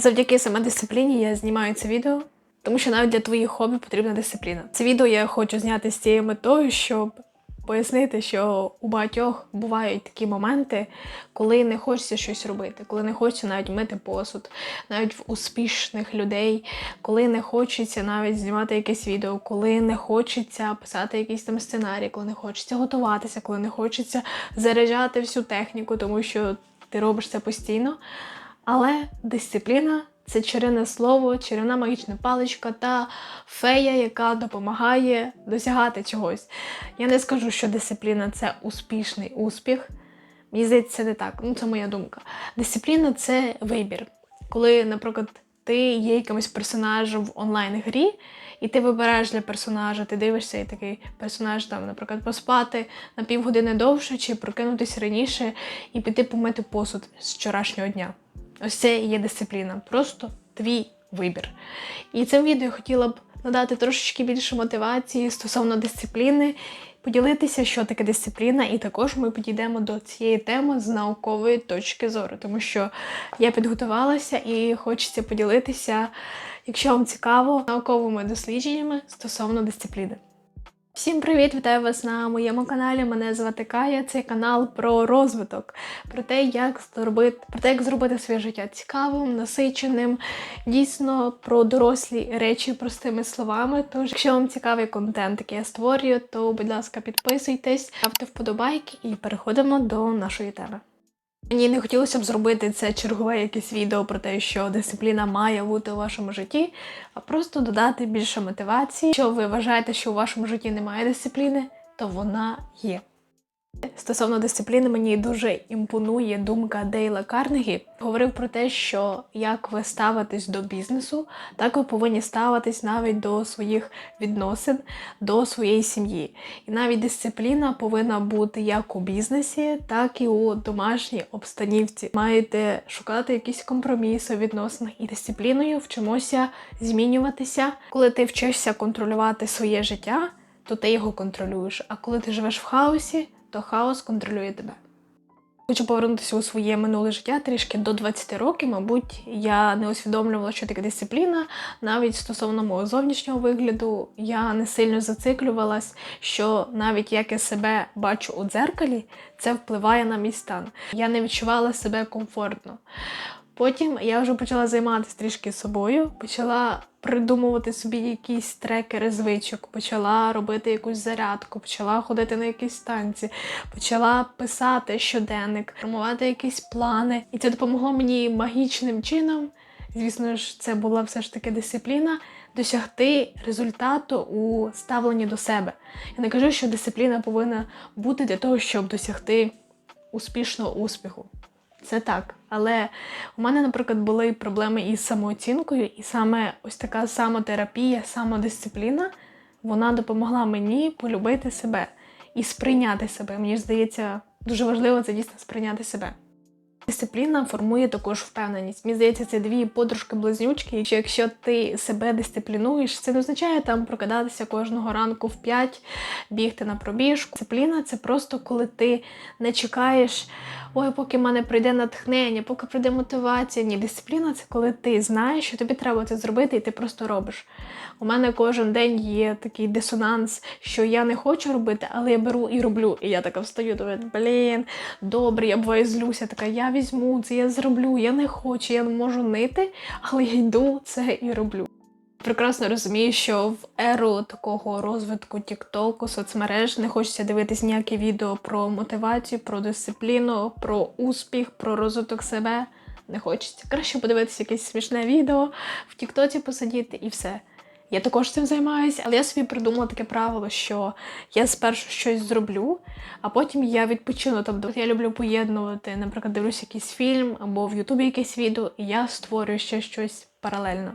Завдяки саме дисципліні я знімаю це відео, тому що навіть для твоїх хобі потрібна дисципліна. Це відео я хочу зняти з цією метою, щоб пояснити, що у багатьох бувають такі моменти, коли не хочеться щось робити, коли не хочеться навіть мити посуд, навіть в успішних людей, коли не хочеться навіть знімати якесь відео, коли не хочеться писати якийсь там сценарій, коли не хочеться готуватися, коли не хочеться заряджати всю техніку, тому що ти робиш це постійно. Але дисципліна це чарівне слово, чарівна магічна паличка та фея, яка допомагає досягати чогось. Я не скажу, що дисципліна це успішний успіх. Мені здається, не так. Ну, це моя думка. Дисципліна це вибір. Коли, наприклад, ти є якимось персонажем в онлайн-грі, і ти вибираєш для персонажа, ти дивишся і такий персонаж, там, наприклад, поспати на півгодини довше, чи прокинутися раніше і піти помити посуд з вчорашнього дня. Ось це і є дисципліна. Просто твій вибір. І цим відео хотіла б надати трошечки більше мотивації стосовно дисципліни, поділитися, що таке дисципліна, і також ми підійдемо до цієї теми з наукової точки зору, тому що я підготувалася і хочеться поділитися, якщо вам цікаво, науковими дослідженнями стосовно дисципліни. Всім привіт! Вітаю вас на моєму каналі. Мене звати Кая. Це канал про розвиток, про те, як зробити, про те, як зробити своє життя цікавим, насиченим, дійсно про дорослі речі простими словами. Тож, якщо вам цікавий контент, який я створюю, то будь ласка, підписуйтесь, ставте вподобайки і переходимо до нашої теми. Мені не хотілося б зробити це чергове якесь відео про те, що дисципліна має бути у вашому житті, а просто додати більше мотивації. Якщо ви вважаєте, що у вашому житті немає дисципліни, то вона є. Стосовно дисципліни, мені дуже імпонує думка Дейла Карнегі. Говорив про те, що як ви ставитесь до бізнесу, так ви повинні ставитись навіть до своїх відносин, до своєї сім'ї. І навіть дисципліна повинна бути як у бізнесі, так і у домашній обстанівці. Маєте шукати якісь компроміси у відносинах і дисципліною вчимося змінюватися. Коли ти вчишся контролювати своє життя, то ти його контролюєш. А коли ти живеш в хаосі, то хаос контролює тебе. Хочу повернутися у своє минуле життя трішки до 20 років. Мабуть, я не усвідомлювала, що таке дисципліна. Навіть стосовно мого зовнішнього вигляду, я не сильно зациклювалась, що навіть як я себе бачу у дзеркалі, це впливає на мій стан. Я не відчувала себе комфортно. Потім я вже почала займатися трішки собою, почала придумувати собі якісь трекери звичок, почала робити якусь зарядку, почала ходити на якісь танці, почала писати щоденник, формувати якісь плани. І це допомогло мені магічним чином. Звісно ж, це була все ж таки дисципліна. Досягти результату у ставленні до себе. Я не кажу, що дисципліна повинна бути для того, щоб досягти успішного успіху. Це так. Але у мене, наприклад, були проблеми із самооцінкою, і саме ось така самотерапія, самодисципліна, вона допомогла мені полюбити себе і сприйняти себе. Мені здається, дуже важливо це дійсно сприйняти себе. Дисципліна формує також впевненість. Мені здається, це дві подружки-близнючки. Що якщо ти себе дисциплінуєш, це не означає там прокидатися кожного ранку в 5, бігти на пробіжку. Дисципліна це просто коли ти не чекаєш, ой, поки в мене прийде натхнення, поки прийде мотивація. Ні, дисципліна це коли ти знаєш, що тобі треба це зробити, і ти просто робиш. У мене кожен день є такий дисонанс, що я не хочу робити, але я беру і роблю. І я така встаю, думаю, блін, добре, я буває злюся, така я візьму це, я зроблю, я не хочу, я не можу нити, але я йду це і роблю. Прекрасно розумію, що в еру такого розвитку Тіктоку, соцмереж не хочеться дивитись ніякі відео про мотивацію, про дисципліну, про успіх, про розвиток себе. Не хочеться. Краще подивитися якесь смішне відео в Тіктоці посидіти і все. Я також цим займаюся, але я собі придумала таке правило, що я спершу щось зроблю, а потім я відпочину. Тобто я люблю поєднувати, наприклад, дивлюся якийсь фільм або в Ютубі якесь відео, і я створюю ще щось паралельно.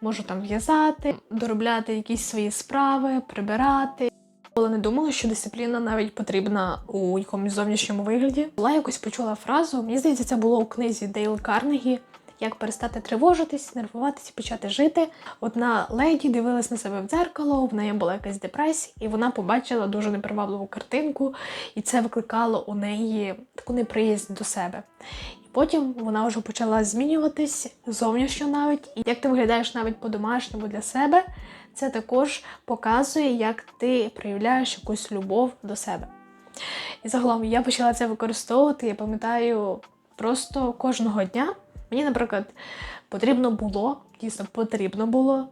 Можу там в'язати, доробляти якісь свої справи, прибирати. Але не думала, що дисципліна навіть потрібна у якомусь зовнішньому вигляді. Була якось почула фразу, мені здається, це було у книзі Дейл Карнегі як перестати тривожитись, нервуватися, почати жити. Одна леді дивилась на себе в дзеркало, в неї була якась депресія, і вона побачила дуже непривабливу картинку, і це викликало у неї таку неприязнь до себе. І Потім вона вже почала змінюватись зовнішньо навіть. І як ти виглядаєш навіть по-домашньому для себе, це також показує, як ти проявляєш якусь любов до себе. І загалом я почала це використовувати. Я пам'ятаю просто кожного дня. Мені, наприклад, потрібно було, дійсно потрібно було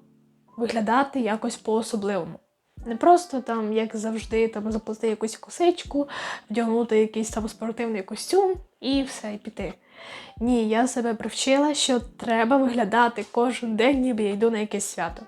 виглядати якось по-особливому. Не просто там, як завжди, там заплести якусь косичку, вдягнути якийсь там спортивний костюм і все, і піти. Ні, я себе привчила, що треба виглядати кожен день, ніби я йду на якесь свято.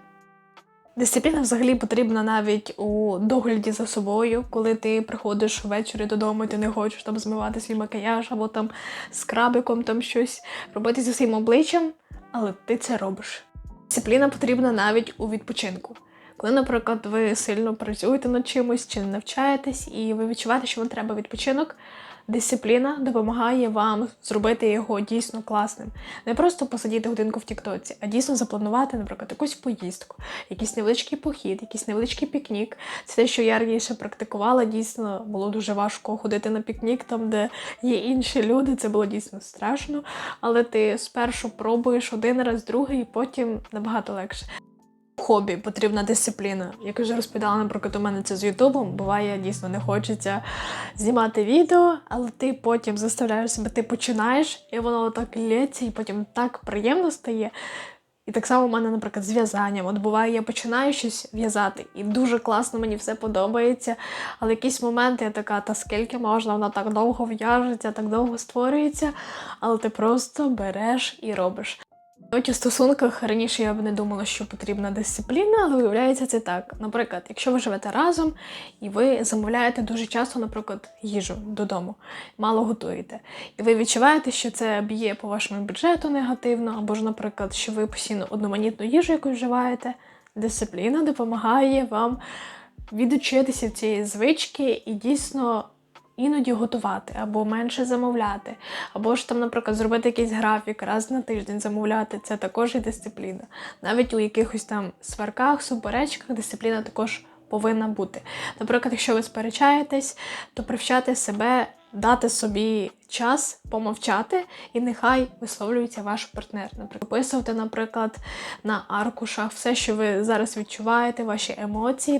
Дисципліна взагалі потрібна навіть у догляді за собою, коли ти приходиш ввечері додому, і ти не хочеш там змивати свій макіяж або там скрабиком там щось робити зі своїм обличчям, але ти це робиш. Дисципліна потрібна навіть у відпочинку. Коли, наприклад, ви сильно працюєте над чимось чи навчаєтесь, і ви відчуваєте, що вам треба відпочинок, дисципліна допомагає вам зробити його дійсно класним. Не просто посидіти годинку в Тіктоці, а дійсно запланувати, наприклад, якусь поїздку, якийсь невеличкий похід, якийсь невеличкий пікнік. Це те, що я раніше практикувала. Дійсно було дуже важко ходити на пікнік, там, де є інші люди. Це було дійсно страшно. Але ти спершу пробуєш один раз, другий, і потім набагато легше. Хобі потрібна дисципліна. Як вже розповідала, наприклад, у мене це з Ютубом. Буває, дійсно не хочеться знімати відео, але ти потім заставляєш себе, ти починаєш, і воно так лється, і потім так приємно стає. І так само у мене, наприклад, з в'язанням. От буває, я починаю щось в'язати, і дуже класно, мені все подобається. Але якісь моменти я така, та скільки можна, вона так довго в'яжеться, так довго створюється, але ти просто береш і робиш. Навіть у стосунках раніше я б не думала, що потрібна дисципліна, але виявляється це так. Наприклад, якщо ви живете разом і ви замовляєте дуже часто, наприклад, їжу додому, мало готуєте, і ви відчуваєте, що це б'є по вашому бюджету негативно, або ж, наприклад, що ви постійно одноманітну їжу якусь вживаєте, дисципліна допомагає вам відучитися від цієї звички і дійсно іноді готувати, або менше замовляти, або ж там, наприклад, зробити якийсь графік раз на тиждень замовляти. Це також і дисципліна. Навіть у якихось там сварках, суперечках дисципліна також повинна бути. Наприклад, якщо ви сперечаєтесь, то привчати себе. Дати собі час помовчати, і нехай висловлюється ваш партнер. Наприклад, описувати, наприклад, на аркушах все, що ви зараз відчуваєте, ваші емоції,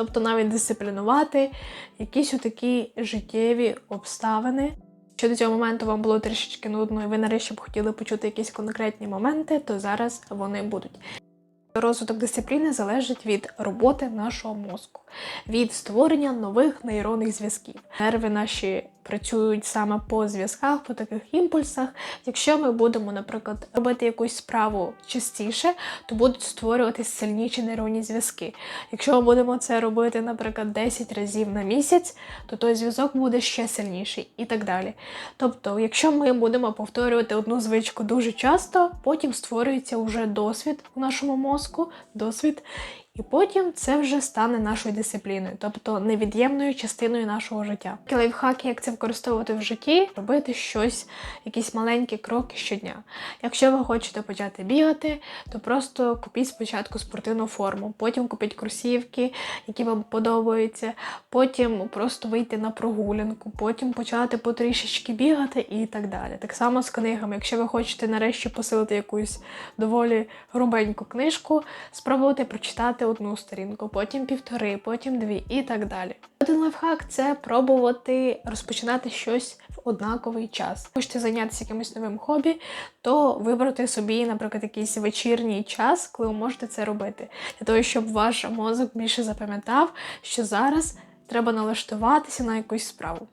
тобто навіть дисциплінувати якісь такі життєві обставини. Якщо до цього моменту вам було трішечки нудно, і ви нарешті б хотіли почути якісь конкретні моменти, то зараз вони будуть. Розвиток дисципліни залежить від роботи нашого мозку, від створення нових нейронних зв'язків. Нерви наші працюють саме по зв'язках, по таких імпульсах. Якщо ми будемо, наприклад, робити якусь справу частіше, то будуть створюватись сильніші нейронні зв'язки. Якщо ми будемо це робити, наприклад, 10 разів на місяць, то той зв'язок буде ще сильніший і так далі. Тобто, якщо ми будемо повторювати одну звичку дуже часто, потім створюється вже досвід у нашому мозку, досвід. І потім це вже стане нашою дисципліною, тобто невід'ємною частиною нашого життя. Лайфхаки, як це використовувати в житті, робити щось, якісь маленькі кроки щодня. Якщо ви хочете почати бігати, то просто купіть спочатку спортивну форму, потім купіть кросівки, які вам подобаються, потім просто вийти на прогулянку, потім почати потрішечки бігати і так далі. Так само з книгами. Якщо ви хочете нарешті посилити якусь доволі грубеньку книжку, спробуйте прочитати одну сторінку, потім півтори, потім дві і так далі. Один лайфхак це пробувати розпочинати щось в однаковий час. Хочете зайнятися якимось новим хобі, то вибрати собі, наприклад, якийсь вечірній час, коли ви можете це робити, для того, щоб ваш мозок більше запам'ятав, що зараз треба налаштуватися на якусь справу.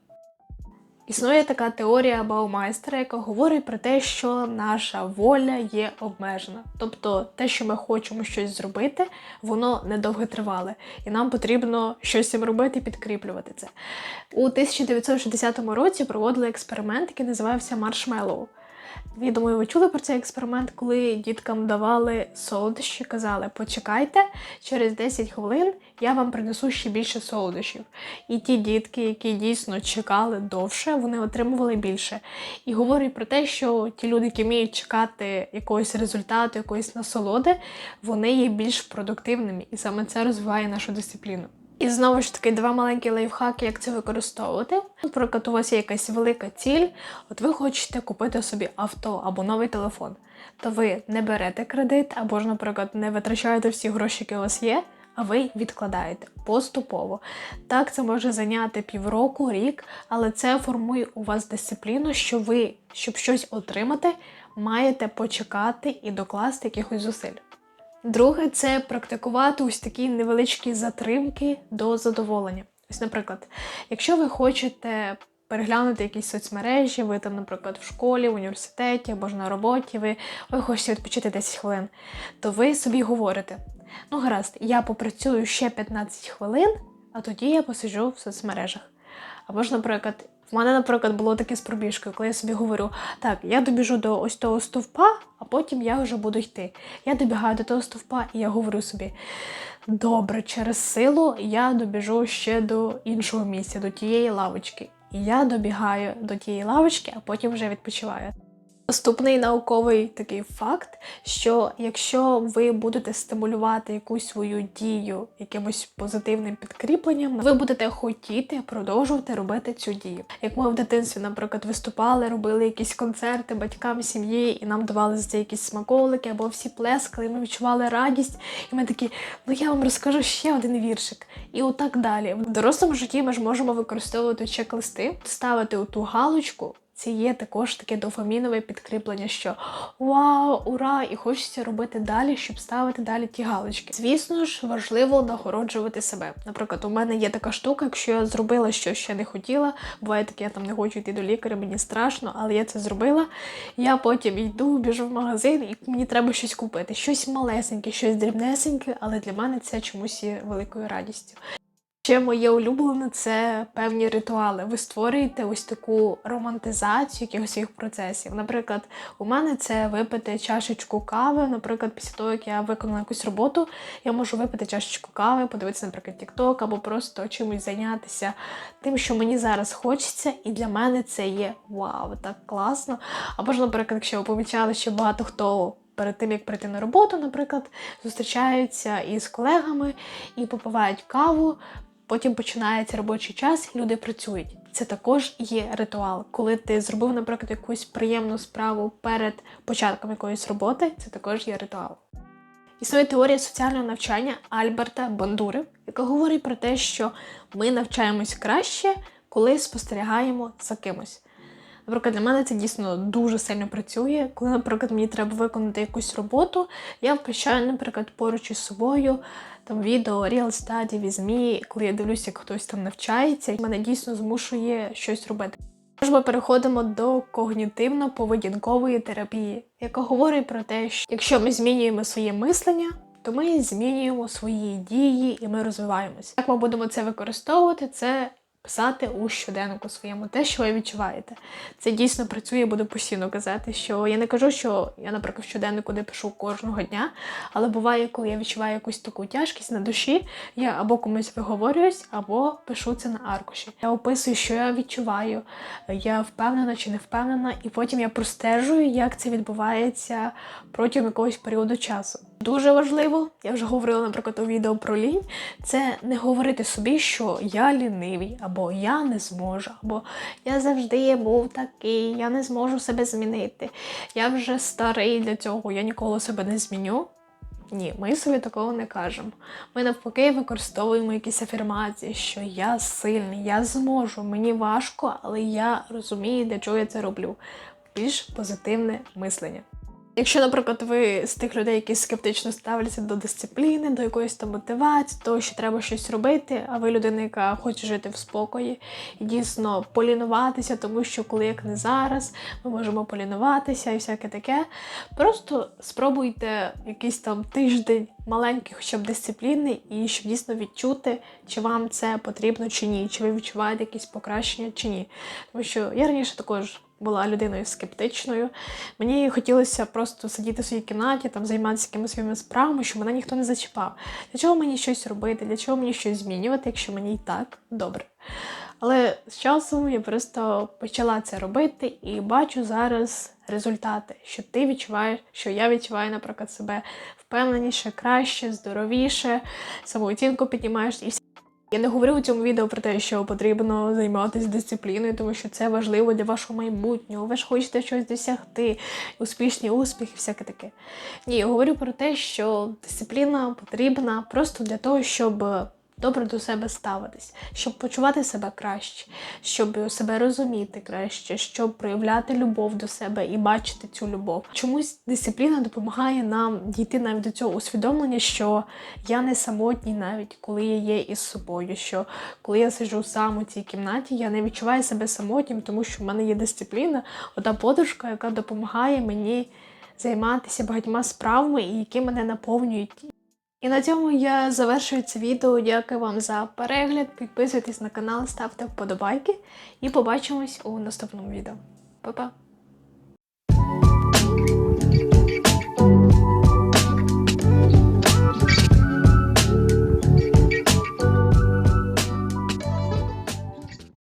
Існує така теорія Баумайстера, яка говорить про те, що наша воля є обмежена. Тобто те, що ми хочемо щось зробити, воно недовго тривале, і нам потрібно щось цим робити підкріплювати це. У 1960 році проводили експеримент, який називався Маршмеллоу. Я думаю, ви чули про цей експеримент, коли діткам давали солодощі, казали, почекайте, через 10 хвилин я вам принесу ще більше солодощів. І ті дітки, які дійсно чекали довше, вони отримували більше. І говорять про те, що ті люди, які вміють чекати якогось результату, якоїсь насолоди, вони є більш продуктивними, і саме це розвиває нашу дисципліну. І знову ж таки, два маленькі лайфхаки, як це використовувати. Наприклад, у вас є якась велика ціль, от ви хочете купити собі авто або новий телефон. То ви не берете кредит, або ж, наприклад, не витрачаєте всі гроші, які у вас є, а ви відкладаєте поступово. Так, це може зайняти півроку, рік, але це формує у вас дисципліну, що ви, щоб щось отримати, маєте почекати і докласти якихось зусиль. Друге, це практикувати ось такі невеличкі затримки до задоволення. Ось, наприклад, якщо ви хочете переглянути якісь соцмережі, ви там, наприклад, в школі, в університеті або ж на роботі, ви, ви хочете відпочити 10 хвилин, то ви собі говорите: ну, гаразд, я попрацюю ще 15 хвилин, а тоді я посиджу в соцмережах. Або ж, наприклад, в мене, наприклад, було таке з пробіжкою, коли я собі говорю, так, я добіжу до ось того стовпа, а потім я вже буду йти. Я добігаю до того стовпа, і я говорю собі: добре, через силу я добіжу ще до іншого місця, до тієї лавочки. І я добігаю до тієї лавочки, а потім вже відпочиваю. Наступний науковий такий факт, що якщо ви будете стимулювати якусь свою дію якимось позитивним підкріпленням, ви будете хотіти продовжувати робити цю дію. Як ми в дитинстві, наприклад, виступали, робили якісь концерти батькам сім'ї, і нам давали за це якісь смаколики, або всі плескали, і ми відчували радість, і ми такі, ну я вам розкажу ще один віршик. І отак далі. В дорослому житті ми ж можемо використовувати чек-листи, ставити у ту галочку. Це є також таке дофамінове підкріплення, що вау, ура! І хочеться робити далі, щоб ставити далі ті галочки. Звісно ж, важливо нагороджувати себе. Наприклад, у мене є така штука, якщо я зробила щось, що я не хотіла, буває таке, я там не хочу йти до лікаря, мені страшно, але я це зробила. Я потім йду, біжу в магазин, і мені треба щось купити. Щось малесеньке, щось дрібнесеньке, але для мене це чомусь є великою радістю. Ще моє улюблене це певні ритуали. Ви створюєте ось таку романтизацію якихось своїх процесів. Наприклад, у мене це випити чашечку кави. Наприклад, після того, як я виконала якусь роботу, я можу випити чашечку кави, подивитися, наприклад, TikTok, або просто чимось зайнятися тим, що мені зараз хочеться, і для мене це є вау, так класно. Або ж, наприклад, якщо ви помічали, що багато хто. Перед тим як прийти на роботу, наприклад, зустрічаються із колегами і попивають каву, Потім починається робочий час, люди працюють. Це також є ритуал. Коли ти зробив, наприклад, якусь приємну справу перед початком якоїсь роботи, це також є ритуал. Існує теорія соціального навчання Альберта Бандури, яка говорить про те, що ми навчаємось краще, коли спостерігаємо за кимось. Наприклад, для мене це дійсно дуже сильно працює. Коли, наприклад, мені треба виконати якусь роботу, я включаю, наприклад, поруч із собою там відео Real Study me, коли я дивлюся, як хтось там навчається, мене дійсно змушує щось робити. Тож ми переходимо до когнітивно-поведінкової терапії, яка говорить про те, що якщо ми змінюємо своє мислення, то ми змінюємо свої дії і ми розвиваємося. Як ми будемо це використовувати, це писати у щоденнику своєму те, що ви відчуваєте. Це дійсно працює, буду постійно казати, що я не кажу, що я, наприклад, в щоденнику де пишу кожного дня, але буває, коли я відчуваю якусь таку тяжкість на душі, я або комусь виговорююсь, або пишу це на аркуші. Я описую, що я відчуваю, я впевнена чи не впевнена, і потім я простежую, як це відбувається протягом якогось періоду часу. Дуже важливо, я вже говорила, наприклад, у відео про лінь, це не говорити собі, що я лінивий, або я не зможу, або я завжди був такий, я не зможу себе змінити. Я вже старий для цього, я ніколи себе не зміню. Ні, ми собі такого не кажемо. Ми навпаки використовуємо якісь афірмації, що я сильний, я зможу, мені важко, але я розумію, для чого я це роблю. Більш позитивне мислення. Якщо, наприклад, ви з тих людей, які скептично ставляться до дисципліни, до якоїсь там мотивації, того, що треба щось робити, а ви людина, яка хоче жити в спокої і дійсно полінуватися, тому що коли як не зараз, ми можемо полінуватися і всяке таке. Просто спробуйте якийсь там тиждень маленький, хоча б дисципліни, і щоб дійсно відчути, чи вам це потрібно чи ні, чи ви відчуваєте якісь покращення чи ні. Тому що я раніше також була людиною скептичною. Мені хотілося просто сидіти в своїй кімнаті, там займатися якимись своїми справами, щоб мене ніхто не зачіпав. Для чого мені щось робити, для чого мені щось змінювати, якщо мені і так добре. Але з часом я просто почала це робити і бачу зараз результати, що ти відчуваєш, що я відчуваю, наприклад, себе впевненіше, краще, здоровіше, самооцінку піднімаєш і Я не говорю у цьому відео про те, що потрібно займатися дисципліною, тому що це важливо для вашого майбутнього. Ви ж хочете щось досягти, успішні успіхи, всяке таке. Ні, я говорю про те, що дисципліна потрібна просто для того, щоб добре до себе ставитись, щоб почувати себе краще, щоб себе розуміти краще, щоб проявляти любов до себе і бачити цю любов. Чомусь дисципліна допомагає нам дійти навіть до цього усвідомлення, що я не самотній, навіть коли я є із собою. Що коли я сиджу сам у цій кімнаті, я не відчуваю себе самотнім, тому що в мене є дисципліна, ота подружка, яка допомагає мені займатися багатьма справами, які мене наповнюють. І на цьому я завершую це відео. Дякую вам за перегляд. Підписуйтесь на канал, ставте вподобайки і побачимось у наступному відео. Па-па!